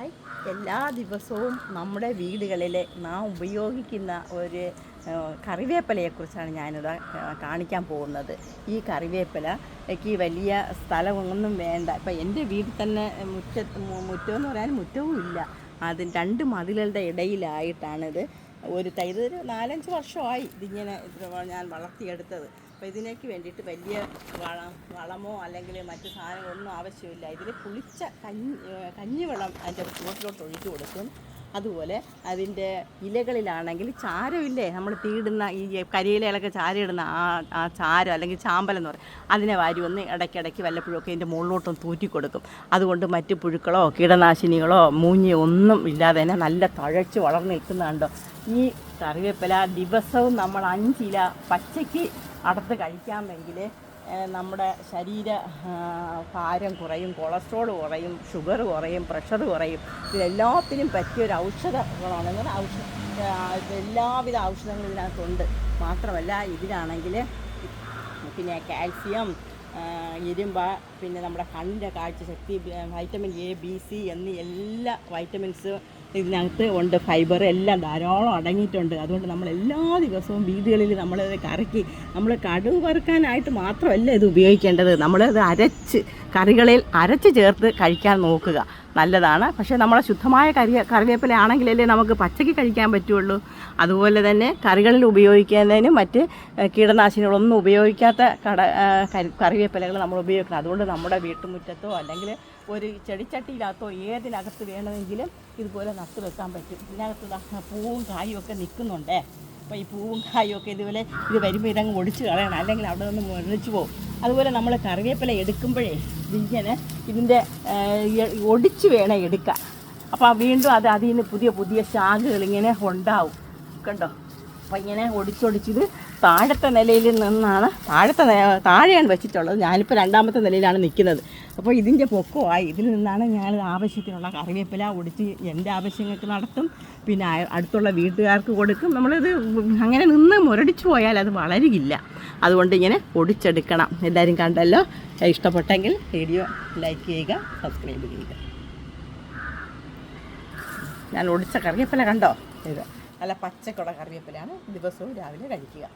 Hi എല്ലാ ദിവസവും നമ്മുടെ വീടുകളിൽ നാം ഉപയോഗിക്കുന്ന ഒരു കറിവേപ്പിലയെക്കുറിച്ചാണ് ഞാനിത് കാണിക്കാൻ പോകുന്നത്. ഈ കറിവേപ്പിലയ്ക്ക് വലിയ സ്ഥലമൊന്നും വേണ്ട. ഇപ്പം എന്റെ വീട്ടിൽ തന്നെ മുറ്റത്ത് മുറ്റമെന്ന് പറയാൻ മുറ്റവും ഇല്ല. അതിന് രണ്ട് മതിലുകളുടെ ഇടയിലായിട്ടാണിത്. ഒരു തൈ ഇതൊരു നാലഞ്ച് വർഷമായി ഇതിങ്ങനെ ഇത് ഞാൻ വളർത്തിയെടുത്തത്. അപ്പോൾ ഇതിനേക്ക് വേണ്ടിയിട്ട് വലിയ വളം വളമോ അല്ലെങ്കിൽ മറ്റു സാധനങ്ങളൊന്നും ആവശ്യമില്ല. ഇതിൽ പുളിച്ച കഞ്ഞി കഞ്ഞിവെള്ളം അതിന്റെ ചുവട്ടിലോട്ട് ഒഴിച്ചു കൊടുക്കും. അതുപോലെ അതിന്റെ ഇലകളിലാണെങ്കിൽ ചാരമില്ലേ നമ്മൾ തീടുന്ന ഈ കരിയിലകളൊക്കെ ചാരയിടുന്ന ആ ആ ചാരം അല്ലെങ്കിൽ ചാമ്പലം എന്ന് പറയും അതിനെ വാരി ഒന്ന് ഇടയ്ക്കിടയ്ക്ക് വല്ലപ്പോഴൊക്കെ ഇതിന്റെ മുകളിലോട്ടും തൂറ്റി കൊടുക്കും. അതുകൊണ്ട് മറ്റ് പുഴുക്കളോ കീടനാശിനികളോ മൂഞ്ഞി ഒന്നും ഇല്ലാതെ തന്നെ നല്ല തഴച്ച് വളർന്ന് നിൽക്കുന്നുണ്ടോ. ഈ കറിവേപ്പില ദിവസവും നമ്മൾ അഞ്ചില പച്ചയ്ക്ക് അടത്ത് കഴിക്കാമെങ്കിൽ നമ്മുടെ ശരീര ഭാരം കുറയും കൊളസ്ട്രോൾ കുറയും ഷുഗർ കുറയും പ്രഷർ കുറയും. ഇതെല്ലാത്തിനും പറ്റിയ ഒരു ഔഷധങ്ങളാണ്. ഔഷധ ഇത് എല്ലാവിധ ഔഷധങ്ങളും ഇതിനകത്തുണ്ട്. മാത്രമല്ല ഇതിനാണെങ്കിൽ പിന്നെ കാൽസ്യം ഇരുമ്പ് പിന്നെ നമ്മുടെ കണ്ണിന്റെ കാഴ്ചശക്തി ശക്തി വൈറ്റമിൻ എ ബി സി എന്നീ എല്ലാ വൈറ്റമിൻസ് ഇതിനകത്ത് ഉണ്ട്. ഫൈബർ എല്ലാം ധാരാളം അടങ്ങിയിട്ടുണ്ട്. അതുകൊണ്ട് നമ്മൾ എല്ലാ ദിവസവും വീടുകളിൽ നമ്മൾ കറക്കി നമ്മൾ കടുവ് വറുക്കാനായിട്ട് മാത്രമല്ല ഇത് ഉപയോഗിക്കേണ്ടത്. നമ്മളത് അരച്ച് കറികളിൽ അരച്ച് ചേർത്ത് കഴിക്കാൻ നോക്കുക. നല്ലതാണ്. പക്ഷേ നമ്മളെ ശുദ്ധമായ കറി കറിവേപ്പില ആണെങ്കിലല്ലേ നമുക്ക് പച്ചയ്ക്ക് കഴിക്കാൻ പറ്റുള്ളൂ. അതുപോലെ തന്നെ കറികളിൽ ഉപയോഗിക്കുന്നതിന് മറ്റ് കീടനാശിനികളൊന്നും ഉപയോഗിക്കാത്ത കട കറിവേപ്പിലകൾ നമ്മൾ ഉപയോഗിക്കണം. അതുകൊണ്ട് നമ്മുടെ വീട്ടുമുറ്റത്തോ അല്ലെങ്കിൽ ഒരു ചെടിച്ചട്ടിയിലകത്തോ ഏതിനകത്ത് വേണമെങ്കിലും ഇതുപോലെ നട്ടു വെക്കാൻ പറ്റും. ഇതിനകത്ത് പൂവും കായും ഒക്കെ നിൽക്കുന്നുണ്ടേ. അപ്പോൾ ഈ പൂവും കായും ഒക്കെ ഇതുപോലെ ഇത് വരുമ്പോൾ ഇതങ്ങ് ഒടിച്ച് കളയണം. അല്ലെങ്കിൽ അവിടെ നിന്ന് മുരടിച്ച് പോകും അതുപോലെ നമ്മൾ കറിവേപ്പില എടുക്കുമ്പോഴേ ഇതിങ്ങനെ ഇതിന്റെ ഒടിച്ച് വേണം എടുക്കാൻ. അപ്പോൾ വീണ്ടും അത് അതിൽ നിന്ന് പുതിയ പുതിയ ശാഖകൾ ഇങ്ങനെ ഉണ്ടാവും. കണ്ടോ? അപ്പോൾ ഇങ്ങനെ ഒടിച്ചൊടിച്ചിത് താഴത്തെ നിലയിൽ നിന്നാണ്. താഴത്തെ താഴെയാണ് വെച്ചിട്ടുള്ളത്. ഞാനിപ്പോൾ രണ്ടാമത്തെ നിലയിലാണ് നിൽക്കുന്നത്. അപ്പോൾ ഇതിന്റെ പൊക്കമായി. ഇതിൽ നിന്നാണ് ഞാൻ ആവശ്യത്തിനുള്ള കറിവേപ്പില ഒടിച്ച് എന്റെ ആവശ്യങ്ങൾക്ക് നടത്തും. പിന്നെ അടുത്തുള്ള വീട്ടുകാർക്ക് കൊടുക്കും. നമ്മളിത് അങ്ങനെ നിന്ന് മുരടിച്ചു പോയാൽ അത് വളരുകയില്ല. അതുകൊണ്ട് ഇങ്ങനെ ഒടിച്ചെടുക്കണം. എല്ലാവരും കണ്ടല്ലോ? ഇഷ്ടപ്പെട്ടെങ്കിൽ വീഡിയോ ലൈക്ക് ചെയ്യുക സബ്സ്ക്രൈബ് ചെയ്യുക. ഞാൻ ഒടിച്ച കറിവേപ്പില കണ്ടോ? ഇത്. നല്ല പച്ചക്കുള്ള കറിവേപ്പിലാണ് ദിവസവും രാവിലെ കഴിക്കുക.